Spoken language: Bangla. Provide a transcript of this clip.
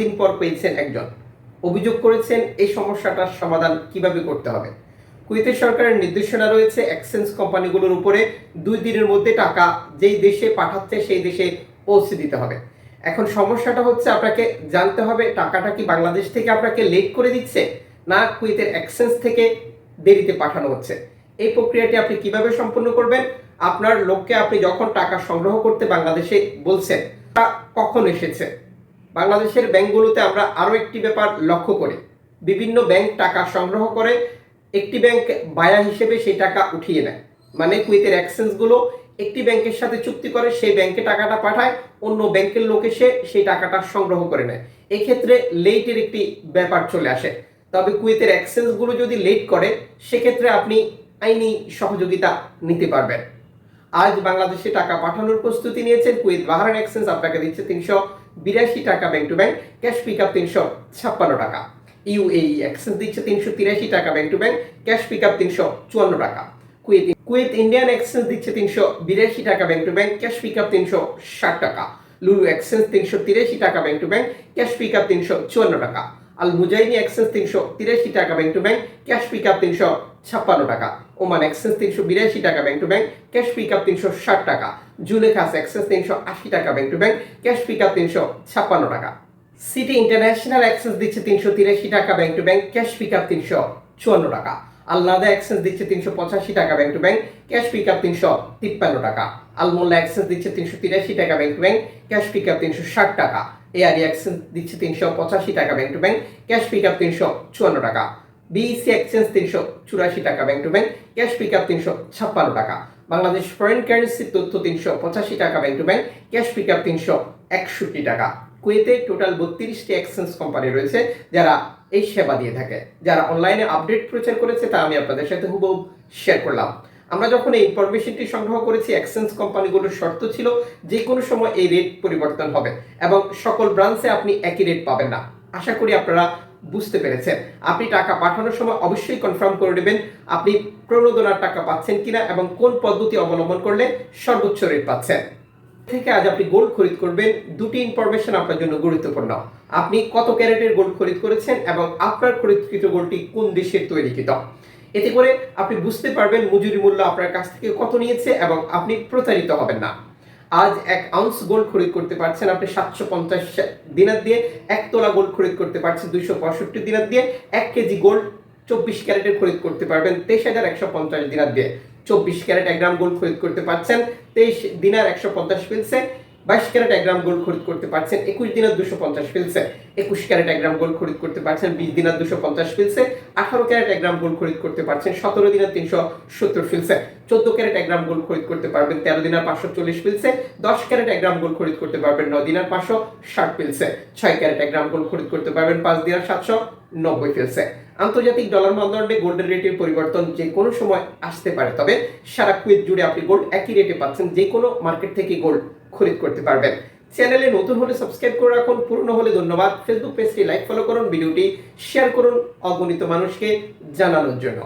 দিন পর পেয়েছেন একজন। অভিযোগ করেছেন এই সমস্যাটার সমাধান কীভাবে করতে হবে। কুয়েতের সরকারের নির্দেশনা রয়েছে এক্সচেঞ্জ কোম্পানিগুলোর উপরে দুই দিনের মধ্যে টাকা যেই দেশে পাঠাচ্ছে সেই দেশে পৌঁছে দিতে হবে। এখন সমস্যাটা হচ্ছে আপনাকে জানতে হবে টাকাটা কি বাংলাদেশ থেকে আপনাকে লেট করে দিচ্ছে না কুয়েতের এক্সচেঞ্জ থেকে দেরিতে পাঠানো হচ্ছে। এই প্রক্রিয়াটি আপনি কীভাবে সম্পূর্ণ করবেন? আপনার লোককে আপনি যখন টাকা সংগ্রহ করতে বাংলাদেশে বলছেন, তা কখন এসেছে? বাংলাদেশের ব্যাংকগুলোতে আমরা আরও একটি ব্যাপার লক্ষ্য করি। বিভিন্ন ব্যাংক টাকা সংগ্রহ করে, একটি ব্যাংক বায়া হিসেবে সেই টাকা উঠিয়ে নেয়। মানে কুয়েতের এক্সচেঞ্জগুলো একটি ব্যাংকের সাথে চুক্তি করে, সেই ব্যাংকে টাকাটা পাঠায়, অন্য ব্যাংকের লোক এসে সেই টাকাটা সংগ্রহ করে নেয়। এক্ষেত্রে লেটের একটি ব্যাপার চলে আসে। তবে কুয়েতের এক্সচেঞ্জগুলো যদি লেট করে, সেক্ষেত্রে আপনি আইনি সহযোগিতা নিতে পারবেন। আজ বাংলাদেশে টাকা পাঠানোর প্রস্তুতি নিয়েছেন কুয়েত বাহারান এক্সচেঞ্জ, আপনাকে দিচ্ছে তিনশো বিরাশি টাকা bank to bank cash pick up তিনশো ছাপ্পান্ন টাকা। ইউএই এক্সচেঞ্জ দিচ্ছে তিনশো তিরাশি টাকা bank to bank cash pick up তিনশো চুয়ান্ন টাকা। কুয়েত কুয়েত ইন্ডিয়ান এক্সচেঞ্জ দিচ্ছে তিনশো বিরাশি টাকা bank to bank cash pick up তিনশো ষাট টাকা। লুলু এক্সচেঞ্জ তিনশো তিরাশি টাকা bank to bank cash pick up তিনশো চুয়ান্ন টাকা। আল মুজাইনি এক্সচেঞ্জ তিনশো তিরাশি টাকা bank to bank cash pick up তিনশো ছাপ্পান্ন টাকা। ওমান এক্সচেঞ্জ তিনশো বিরাশি টাকা bank to bank, cash pick up তিনশো ষাট টাকা। জুলেখাস এক্সচেঞ্জ তিনশো আশি টাকা bank to bank, cash pick up তিনশো ছাপ্পান্ন টাকা। সিটি ইন্টারন্যাশনাল এক্সচেঞ্জ দিচ্ছে তিনশো তিরাশি টাকা bank to bank, cash pick up তিনশো চুয়ান্ন টাকা। আল্লাদা এক্সচেঞ্জ দিচ্ছে তিনশো পঁচাশি টাকা bank to bank, cash pick up তিনশো তিপ্পান্ন টাকা। আলমোল্লা এক্সচেঞ্জ দিচ্ছে তিনশো তিরাশি টাকা bank to bank, cash pick up তিনশো ষাট টাকা। এআরই এক্সচেঞ্জ দিচ্ছে তিনশো পঁচাশি টাকা bank to bank, cash pick up তিনশো চুয়ান্ন টাকা। বিইসি এক্সচেঞ্জ তিনশো চুরাশি টাকা bank to bank cash pick up তিনশো ছাপ্পান্ন টাকা। বাংলাদেশ ফরেন কারেন্সির তথ্য তিনশো পঁচাশি টাকা bank to bank cash pick up তিনশো একষট্টি টাকা। কুয়েতে টোটাল বত্রিশটি এক্সচেঞ্জ কোম্পানি রয়েছে যারা এই সেবা দিয়ে থাকে। যারা অনলাইনে আপডেট প্রচার করেছে, তা আমি আপনাদের সাথে হুবহু শেয়ার করলাম। আমরা যখন এই ইনফরমেশনটি সংগ্রহ করেছি এক্সচেঞ্জ কোম্পানিগুলোর শর্ত ছিল যে কোনো সময় এই রেট পরিবর্তন হবে এবং সকল ব্রাঞ্চে আপনি একই রেট পাবেন না। আশা করি আপনারা বুঝতে পেরেছেন। আপনি টাকা পাঠানোর সময় অবশ্যই কনফার্ম করে নেবেন আপনি প্রণোদনার টাকা পাচ্ছেন কিনা এবং কোন পদ্ধতি অবলম্বন করলে সর্বোচ্চ রেট পাচ্ছেন। থেকে আজ আপনি গোল্ড খরিদ করবেন, দুটি ইনফরমেশন আপনার জন্য গুরুত্বপূর্ণ। আপনি কত ক্যারেটের গোল্ড খরিদ করেছেন এবং আপনার খরিদকৃত গোল্ডটি কোন দেশের তৈরিকৃত? এতে করে আপনি বুঝতে পারবেন মজুরি মূল্য আপনার কাছ থেকে কত নিয়েছে এবং আপনি প্রতারিত হবেন না। আজ এক আউন্স গোল্ড খরিদ করতে পারছেন আপনি সাতশো পঞ্চাশ দিনার দিয়ে, এক তোলা গোল্ড খরিদ করতে পারছেন দুইশো পঁয়ষট্টি দিনার দিয়ে, এক কেজি গোল্ড চব্বিশ ক্যারেটের খরিদ করতে পারবেন তেইশ হাজার একশো পঞ্চাশ দিনার দিয়ে। চব্বিশ ক্যারেট এক গ্রাম গোল্ড খরিদ করতে পারছেন তেইশ দিনার একশো পঞ্চাশ পিলসে বাইশ ক্যারেট এক গ্রাম গোল্ড খরিদ করতে পারছেন, একুশ দিনার দুশো পঞ্চাশ পিলসে একুশ ক্যারেট এক গ্রাম গোল্ড খরিদ করতে পারছেন, বিশ দিনার দুশো পঞ্চাশ পিলসে আঠারো ক্যারেট এক গ্রাম গোল্ড খরিদ করতে পারছেন, সতেরো দিনার তিনশো সত্তর পিলসে চোদ্দ ক্যারেট এক গ্রাম গোল্ড খরিদ করতে পারবেন, তেরো দিনার পাঁচশো চল্লিশ পিলসে দশ ক্যারেট এক গ্রাম গোল্ড খরিদ করতে পারবেন নয় দিনার পাঁচশো ষাট পিলসে ছয় ক্যারেট এক গ্রাম গোল্ড খরিদ করতে পারবেন, পাঁচ দিনার সাতশো নব্বই পিলসে আন্তর্জাতিক ডলার মানদণ্ডে গোল্ডের রেটের পরিবর্তন যে কোনো সময় আসতে পারে, তবে সারা কুয়েত জুড়ে আপনি গোল্ড একই রেটে পাচ্ছেন যে কোনো মার্কেট থেকে গোল্ড খরিদ করতে পারবেন। চ্যানেলে নতুন হলে সাবস্ক্রাইব করে রাখুন, পুরনো হলে ধন্যবাদ। ফেসবুক পেজটি লাইক, ফলো করুন, ভিডিওটি শেয়ার করুন অগণিত মানুষকে জানানোর জন্য।